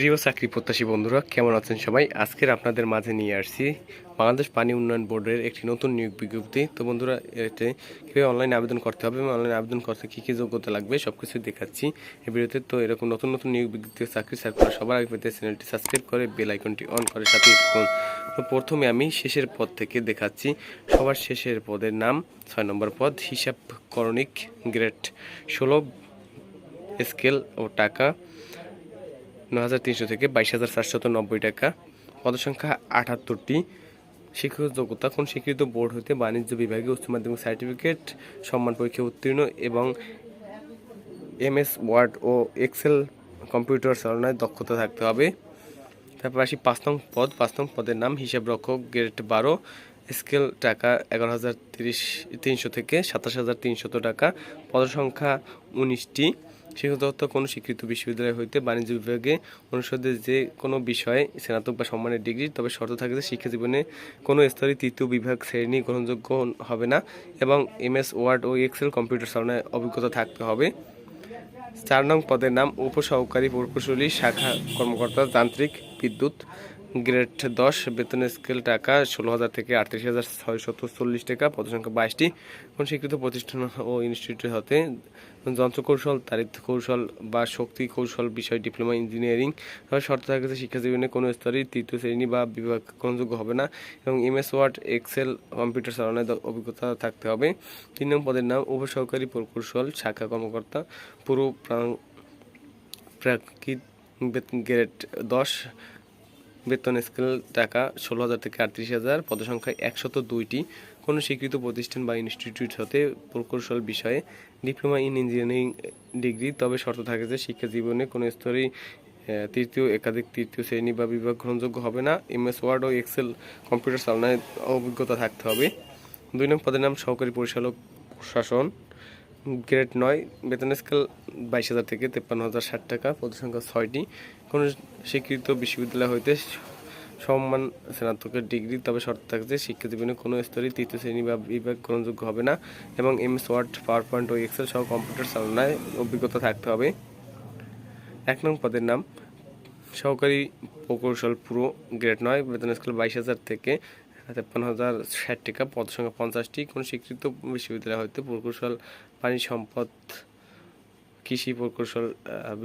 প্রিয় চাকরি প্রত্যাশী বন্ধুরা, কেমন আছেন সবাই? আজকের আপনাদের মাঝে নিয়ে আসছি বাংলাদেশ পানি উন্নয়ন বোর্ডের একটি নতুন নিয়োগ বিজ্ঞপ্তি। তো বন্ধুরা, এতে কীভাবে অনলাইনে আবেদন করতে হবে এবং অনলাইনে আবেদন করতে কী কী যোগ্যতা লাগবে সব কিছু দেখাচ্ছি এই ভিডিওতে। তো এরকম নতুন নতুন নিয়োগ বিজ্ঞপ্তি চাকরি সার্কুলার সবার আগে পেতে চ্যানেলটি সাবস্ক্রাইব করে বেল আইকনটি অন করে সাথে তো প্রথমে আমি শেষের পদ থেকে দেখাচ্ছি। সবার শেষের পদের নাম, ছয় নম্বর পদ হিসাব করণিক গ্রেড ষোলো, স্কেল ও টাকা। ন হাজার তিনশো থেকে বাইশ হাজার চারশত নব্বই টাকা। পদসংখ্যা আটাত্তরটি। শিক্ষক যোগ্যতা, কোন স্বীকৃত বোর্ড হতে বাণিজ্য বিভাগে উচ্চ মাধ্যমিক সার্টিফিকেট, সম্মান পরীক্ষা উত্তীর্ণ এবং এমএস, ওয়ার্ড ও এক্সেল কম্পিউটার চালনায় দক্ষতা থাকতে হবে। তারপর আসি পাঁচ নং পদ। পাঁচ নং পদের নাম হিসাব রক্ষক গ্রেড বারো। স্কেল টাকা এগারো হাজার তিরিশ, তিনশো থেকে সাতাশ হাজার তিনশত টাকা। পদসংখ্যা উনিশটি। শিক্ষকত্ব কোনো স্বীকৃত বিশ্ববিদ্যালয় হইতে বাণিজ্য বিভাগে অনুষদের যে কোনো বিষয়ে স্নাতক বা সম্মানের ডিগ্রি, তবে শর্ত থাকে যে শিক্ষা জীবনে কোনো স্তরে তৃতীয় বিভাগ শ্রেণি গ্রহণযোগ্য হবে না এবং এমএস, ওয়ার্ড ও এক্সেল কম্পিউটার চালনায় অভিজ্ঞতা থাকতে হবে। চার নং পদের নাম উপসহকারী প্রকৌশলী, শাখা কর্মকর্তা, যান্ত্রিক, বিদ্যুৎ গ্রেড দশ, বেতন স্কেল টাকা ষোলো হাজার থেকে আটত্রিশ হাজার ছয়শত চল্লিশ টাকা, পদসংখ্যা বাইশটি। কোন স্বীকৃত প্রতিষ্ঠান ও ইনস্টিটিউট হতে যন্ত্র কৌশল তারিখ কৌশল বা শক্তি কৌশল বিষয়, ডিপ্লোমা, ইঞ্জিনিয়ারিং তবে শর্ত থাকে যে শিক্ষা কোনো স্তরে তৃতীয় শ্রেণি বা বিভাগ গ্রহণযোগ্য হবে না এবং এমএস, ওয়ার্ড, এক্সেল, কম্পিউটার চালানোর অভিজ্ঞতা থাকতে হবে। তিন নং পদের নাম উপসহকারী প্রকৌশল, শাখা কর্মকর্তা, পুরো প্রাং- প্রাকৃত গ্রেড দশ বেতন স্কেল টাকা ষোলো হাজার থেকে আটত্রিশ হাজার পদসংখ্যা একশত দুইটি। কোনো স্বীকৃত প্রতিষ্ঠান বা ইনস্টিটিউট হতে প্রকৌশল বিষয়ে ডিপ্লোমা ইন ইঞ্জিনিয়ারিং ডিগ্রি, তবে শর্ত থাকে যে শিক্ষা জীবনে কোনো স্তরেই তৃতীয়, একাধিক তৃতীয় শ্রেণি বা বিভাগ গ্রহণযোগ্য হবে না। এমএস ওয়ার্ড ও এক্সেল কম্পিউটার চালনায় অভিজ্ঞতা থাকতে হবে। দুই নং পদের নাম সহকারী পরিচালক প্রশাসন। গ্রেড নয়, বেতন স্কেল বাইশ হাজার থেকে তেপ্পান্ন হাজার ষাট টাকা, পদসংখ্যা ছয়টি। কোনো স্বীকৃত বিশ্ববিদ্যালয় হইতে সম্মান স্নাতকের ডিগ্রি, তবে শর্ত থাকছে শিক্ষা জীবনে কোনো স্তরে তৃতীয় শ্রেণি বা বিভাগ গ্রহণযোগ্য হবে না এবং এমএস ওয়ার্ড পাওয়ার পয়েন্ট ও এক্সেল সহ কম্পিউটার চালনায় অভিজ্ঞতা থাকতে হবে। এক নং পদের নাম, সহকারী প্রকৌশল পুরো গ্রেড নয়, বেতন স্কেল বাইশ হাজার থেকে তেপ্পান্ন হাজার ষাট টাকা, পদ সংখ্যা পঞ্চাশটি। কোন স্বীকৃত বিশ্ববিদ্যালয় হইতে প্রকৌশল পানি সম্পদ, কৃষি প্রকৌশল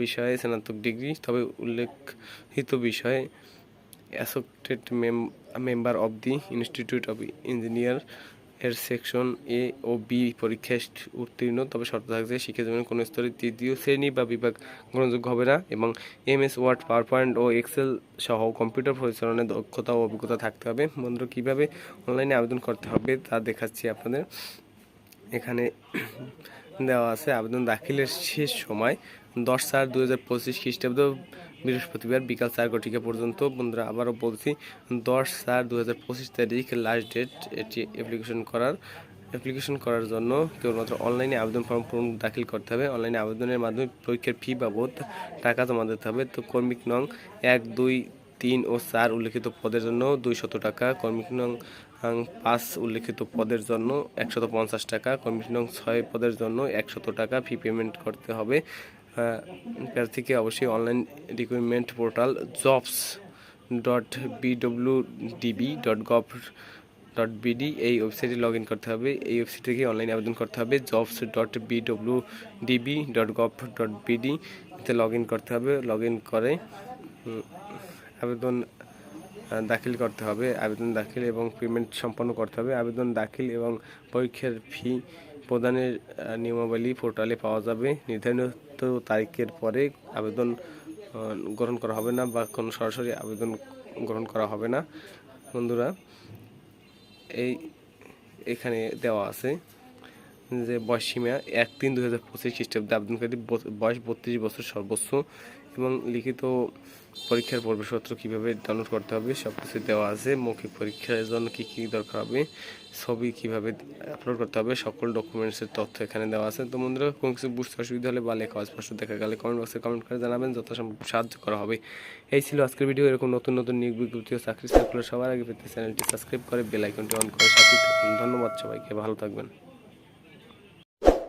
বিষয়ে স্নাতক ডিগ্রি, তবে উল্লেখিত বিষয়ে associated member of the institute of engineer এর সেকশন এ ও বি পরীক্ষায় উত্তীর্ণ, তবে শর্ত থাকছে শিক্ষা জীবনে কোনো স্তরে তৃতীয় শ্রেণি বা বিভাগ গ্রহণযোগ্য হবে না এবং M S Word PowerPoint ও এক্সেল সহ কম্পিউটার পরিচালনায় দক্ষতা ও অভিজ্ঞতা থাকতে হবে। বন্ধুরা, কীভাবে অনলাইনে আবেদন করতে হবে তা দেখাচ্ছি আপনাদের। এখানে দেওয়া আছে, আবেদন দাখিলের শেষ সময় দশ চার দু হাজার পঁচিশ খ্রিস্টাব্দ বৃহস্পতিবার বিকাল চার ঘটিকা পর্যন্ত। বন্ধুরা, আবারও বলছি, দশ চার দু তারিখ লাস্ট ডেট এটি অ্যাপ্লিকেশন করার অ্যাপ্লিকেশন করার জন্য কেবলমাত্র অনলাইনে আবেদন ফর্ম পূরণ দাখিল করতে হবে। অনলাইনে আবেদনের মাধ্যমে পরীক্ষার ফি বাবদ টাকা জমা দিতে হবে। তো কর্মিক নং এক, দুই, তিন ও চার উল্লেখিত পদের জন্য দুইশত টাকা, কর্মিক নং পাঁচ উল্লেখিত পদের জন্য একশত পঞ্চাশ টাকা, কর্মিক নং ছয় পদের জন্য একশত টাকা ফি পেমেন্ট করতে হবে। প্রার্থীকে অবশ্যই online recruitment portal jobs dot BW DB dot gov dot BD এই ওয়েবসাইটে লগ ইন করতে হবে। এই ওয়েবসাইট থেকে অনলাইনে আবেদন করতে হবে। Jobs dot BW DB dot gov dot BD এতে লগ ইন করতে হবে। লগ ইন করে আবেদন দাখিল করতে হবে। আবেদন, দাখিল এবং পেমেন্ট সম্পন্ন করতে হবে। আবেদন, দাখিল এবং পরীক্ষার ফি প্রদানের নিয়মাবলী পোর্টালে পাওয়া যাবে। নির্ধারিত তারিখের পরে আবেদন গ্রহণ করা হবে না বা কোনো সরাসরি আবেদন গ্রহণ করা হবে না। বন্ধুরা, এই এখানে দেওয়া আছে। যে বয়স সীমা এক তিন দু হাজার পঁচিশ খ্রিস্টাব্দে আবেদনকারী বয়স বত্রিশ বছর সর্বোচ্চ এবং লিখিত পরীক্ষার প্রবেশপত্র কীভাবে ডাউনলোড করতে হবে সব কিছু দেওয়া আছে। মৌখিক পরীক্ষার জন্য কী কী দরকার হবে? ছবি কীভাবে আপলোড করতে হবে? সকল ডকুমেন্টসের তথ্য এখানে দেওয়া আছে। তো বন্ধুরা, কোনো কিছু বুঝতে অসুবিধা হলে বা লেখা স্পষ্ট দেখা গেলে কমেন্ট বক্সে কমেন্ট করে জানাবেন, যথাসম্ভব সাহায্য করা হবে। এই ছিল আজকের ভিডিও এরকম নতুন নতুন নিয়োগ বিজ্ঞপ্তি ও চাকরি সার্কুলার সবার আগে পেতে চ্যানেলটি সাবস্ক্রাইব করে বেল আইকনটি অন করে সাথে। ধন্যবাদ সবাইকে, ভালো থাকবেন।